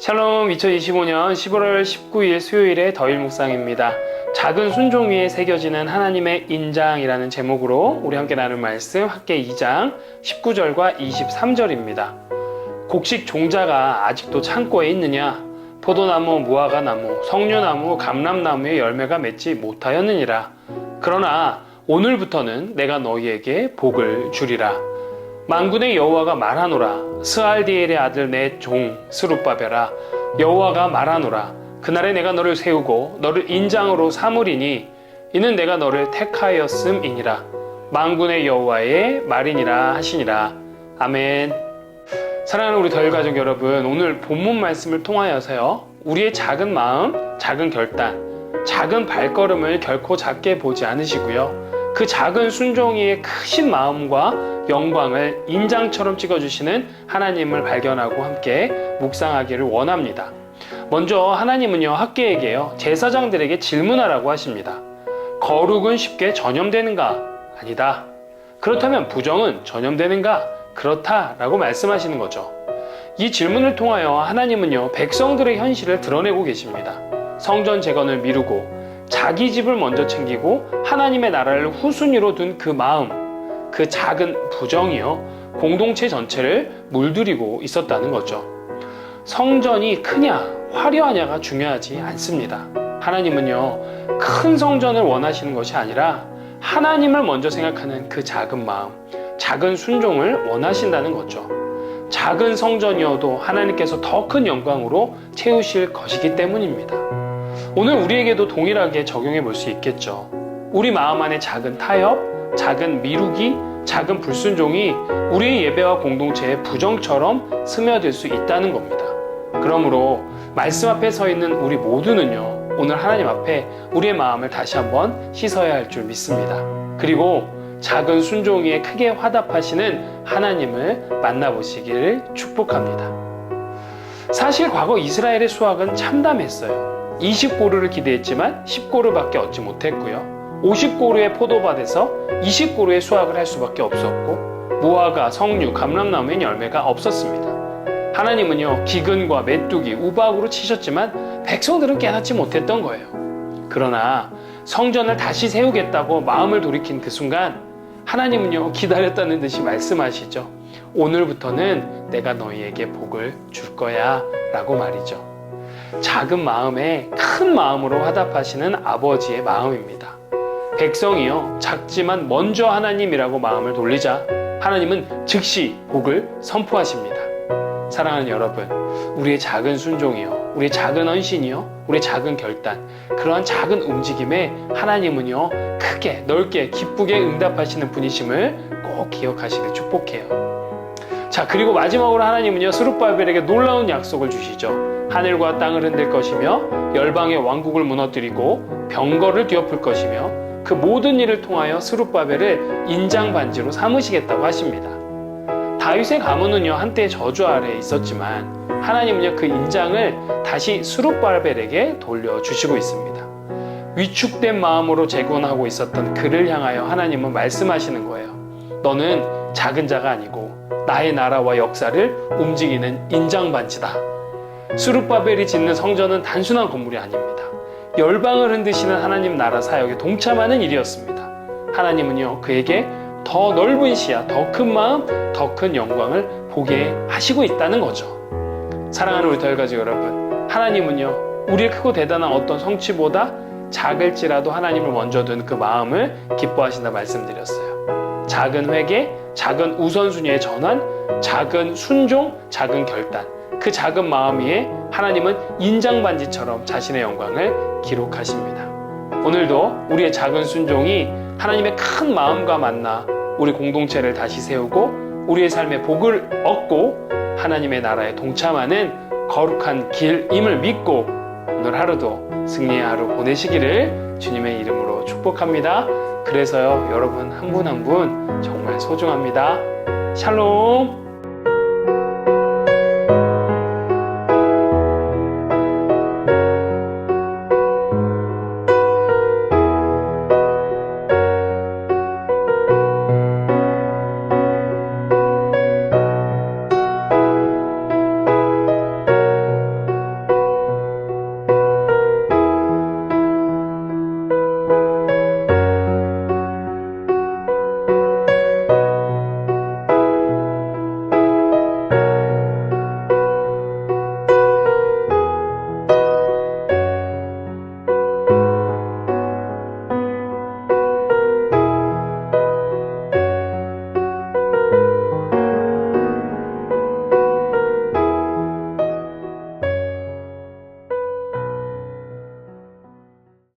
샬롬 2025년 11월 19일 수요일의 더일 묵상입니다. 작은 순종 위에 새겨지는 하나님의 인장이라는 제목으로 우리 함께 나눌 말씀 학계 2장 19절과 23절입니다. 곡식 종자가 아직도 창고에 있느냐? 포도나무, 무화과나무, 석류나무, 감람나무의 열매가 맺지 못하였느니라. 그러나 오늘부터는 내가 너희에게 복을 주리라. 만군의 여호와가 말하노라. 스알디엘의 아들 내 종 스룹바벨아 여호와가 말하노라. 그날에 내가 너를 세우고 너를 인장으로 삼으리니 이는 내가 너를 택하였음이니라. 만군의 여호와의 말이니라 하시니라. 아멘. 사랑하는 우리 덜 가족 여러분 오늘 본문 말씀을 통하여서요 우리의 작은 마음 작은 결단 작은 발걸음을 결코 작게 보지 않으시고요 그 작은 순종이의 크신 마음과 영광을 인장처럼 찍어주시는 하나님을 발견하고 함께 묵상하기를 원합니다. 먼저 하나님은요, 학계에게요, 제사장들에게 질문하라고 하십니다. 거룩은 쉽게 전염되는가? 아니다. 그렇다면 부정은 전염되는가? 그렇다 라고 말씀하시는 거죠. 이 질문을 통하여 하나님은요, 백성들의 현실을 드러내고 계십니다. 성전 재건을 미루고 자기 집을 먼저 챙기고 하나님의 나라를 후순위로 둔 그 마음, 그 작은 부정이요, 공동체 전체를 물들이고 있었다는 거죠. 성전이 크냐, 화려하냐가 중요하지 않습니다. 하나님은요, 큰 성전을 원하시는 것이 아니라 하나님을 먼저 생각하는 그 작은 마음, 작은 순종을 원하신다는 거죠. 작은 성전이어도 하나님께서 더 큰 영광으로 채우실 것이기 때문입니다. 오늘 우리에게도 동일하게 적용해 볼 수 있겠죠. 우리 마음 안에 작은 타협, 작은 미루기, 작은 불순종이 우리의 예배와 공동체의 부정처럼 스며들 수 있다는 겁니다. 그러므로 말씀 앞에 서 있는 우리 모두는요, 오늘 하나님 앞에 우리의 마음을 다시 한번 씻어야 할 줄 믿습니다. 그리고 작은 순종에 크게 화답하시는 하나님을 만나보시기를 축복합니다. 사실 과거 이스라엘의 수확은 참담했어요. 20고루를 기대했지만 10고루밖에 얻지 못했고요. 50고루의 포도밭에서 20고루의 수확을 할 수밖에 없었고 무화과, 석류, 감람나무의 열매가 없었습니다. 하나님은요 기근과 메뚜기, 우박으로 치셨지만 백성들은 깨닫지 못했던 거예요. 그러나 성전을 다시 세우겠다고 마음을 돌이킨 그 순간 하나님은요 기다렸다는 듯이 말씀하시죠. 오늘부터는 내가 너희에게 복을 줄 거야 라고 말이죠. 작은 마음에 큰 마음으로 화답하시는 아버지의 마음입니다. 백성이요, 작지만 먼저 하나님이라고 마음을 돌리자 하나님은 즉시 복을 선포하십니다. 사랑하는 여러분, 우리의 작은 순종이요, 우리의 작은 헌신이요, 우리의 작은 결단, 그러한 작은 움직임에 하나님은요, 크게, 넓게, 기쁘게 응답하시는 분이심을 꼭 기억하시길 축복해요. 자, 그리고 마지막으로 하나님은요, 스룹바벨에게 놀라운 약속을 주시죠. 하늘과 땅을 흔들 것이며, 열방의 왕국을 무너뜨리고, 병거를 뒤엎을 것이며, 그 모든 일을 통하여 스룹바벨을 인장반지로 삼으시겠다고 하십니다. 다윗의 가문은요, 한때 저주 아래에 있었지만, 하나님은요, 그 인장을 다시 스룹바벨에게 돌려 주시고 있습니다. 위축된 마음으로 재건하고 있었던 그를 향하여 하나님은 말씀하시는 거예요. 너는 작은 자가 아니고, 나의 나라와 역사를 움직이는 인장반지다. 수룹바벨이 짓는 성전은 단순한 건물이 아닙니다. 열방을 흔드시는 하나님 나라 사역에 동참하는 일이었습니다. 하나님은요, 그에게 더 넓은 시야, 더 큰 마음, 더 큰 영광을 보게 하시고 있다는 거죠. 사랑하는 우리 덜가지 여러분, 하나님은요, 우리의 크고 대단한 어떤 성취보다 작을지라도 하나님을 먼저 둔 그 마음을 기뻐하신다 말씀드렸어요. 작은 회개, 작은 우선순위의 전환, 작은 순종, 작은 결단. 그 작은 마음 위에 하나님은 인장반지처럼 자신의 영광을 기록하십니다. 오늘도 우리의 작은 순종이 하나님의 큰 마음과 만나 우리 공동체를 다시 세우고 우리의 삶에 복을 얻고 하나님의 나라에 동참하는 거룩한 길임을 믿고 오늘 하루도 승리의 하루 보내시기를 주님의 이름으로 축복합니다. 그래서요, 여러분 한 분 한분 정말 소중합니다. 샬롬!